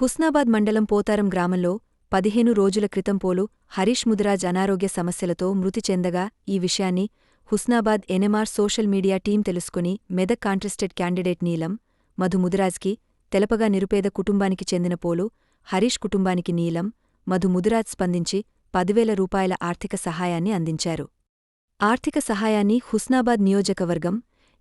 హుస్నాబాద్ మండలం పోతారం గ్రామంలో పదిహేను రోజుల క్రితం పోలు హరీష్ ముదిరాజ్ అనారోగ్య సమస్యలతో మృతి చెందగా ఈ విషయాన్ని Husnabad NMR social media team తెలుసుకుని మెదక్ కాంట్రెస్టెడ్ క్యాండిడేట్ నీలం మధు ముదిరాజ్కి తెలపగా నిరుపేద కుటుంబానికి చెందిన పోలు హరీష్ కుటుంబానికి నీలం మధు ముదిరాజ్ స్పందించి పదివేల రూపాయల ఆర్థిక సహాయాన్ని అందించారు. ఆర్థిక సహాయాన్ని హుస్నాబాద్ నియోజకవర్గం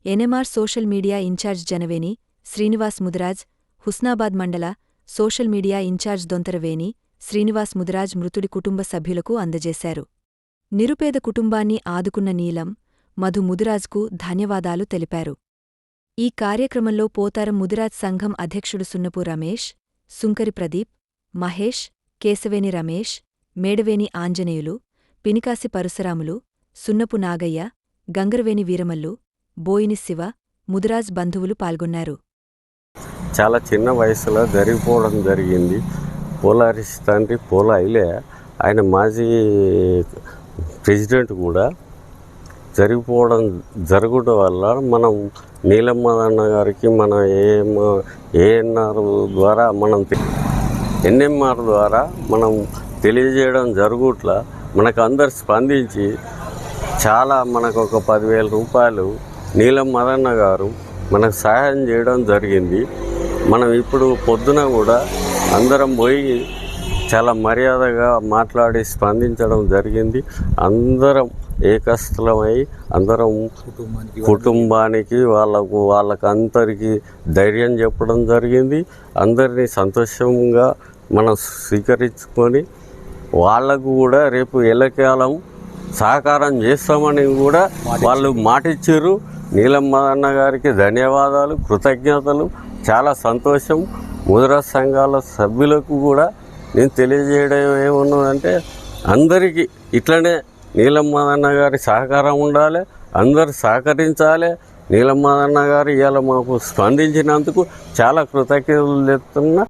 NMR social media in charge Janaveni Srinivas Mudiraj Husnabad మండల social media in charge Dontharaveni Srinivas Mudiraj మృతుడి కుటుంబ సభ్యులకు అందజేశారు. నిరుపేద కుటుంబాన్ని ఆదుకున్న నీలం మధు ముదిరాజ్కు ధన్యవాదాలు తెలిపారు. ఈ కార్యక్రమంలో పోతారం ముదిరాజ్ సంఘం అధ్యక్షుడు సున్నపు రమేష్ సుంకరి ప్రదీప్ మహేష్ కేశవేని రమేష్ మేడవేని ఆంజనేయులు పినికాసి పరశురాములు సున్నపు నాగయ్య గంగరవేని వీరమల్లు బోయిని శివ ముదిరాజ్ బంధువులు పాల్గొన్నారు. చాలా చిన్న వయసులో జరిగిపోవడం జరిగింది. పోలారిస్ తండ్రి పోలా అయిలే ఆయన మాజీ ప్రెసిడెంట్ కూడా. జరిగిపోవడం జరగడం వల్ల మనం నీలమ్మదన్న గారికి మన ఏఎం ఏఎన్ఆర్ ద్వారా మనం ఎన్ఎంఆర్ ద్వారా మనం తెలియజేయడం జరుగుట్ల మనకు అందరు స్పందించి చాలా మనకు ఒక పదివేల రూపాయలు నీలం మదన్న గారు మనకు సహాయం చేయడం జరిగింది. మనం ఇప్పుడు పొద్దున కూడా అందరం పోయి చాలా మర్యాదగా మాట్లాడి స్పందించడం జరిగింది. అందరం ఏకస్థలమై అందరం కుటుంబానికి వాళ్ళకు వాళ్ళకు అందరికీ ధైర్యం చెప్పడం జరిగింది. అందరినీ సంతోషంగా మనం స్వీకరించుకొని వాళ్ళకు కూడా రేపు ఎల్లకాలం సహకారం చేస్తామని కూడా వాళ్ళు మాటిచ్చారు. నీలమ్మ అన్న గారికి ధన్యవాదాలు కృతజ్ఞతలు. చాలా సంతోషం. ముద్ర సంఘాల సభ్యులకు కూడా నేను తెలియజేయడం ఏమున్నదంటే అందరికీ ఇట్లనే నీలమ్మదన్న గారి సహకారం ఉండాలి అందరు సహకరించాలి. నీలమ్మదన్న గారు ఇవాళ మాకు స్పందించినందుకు చాలా కృతజ్ఞతలు చెప్తున్నా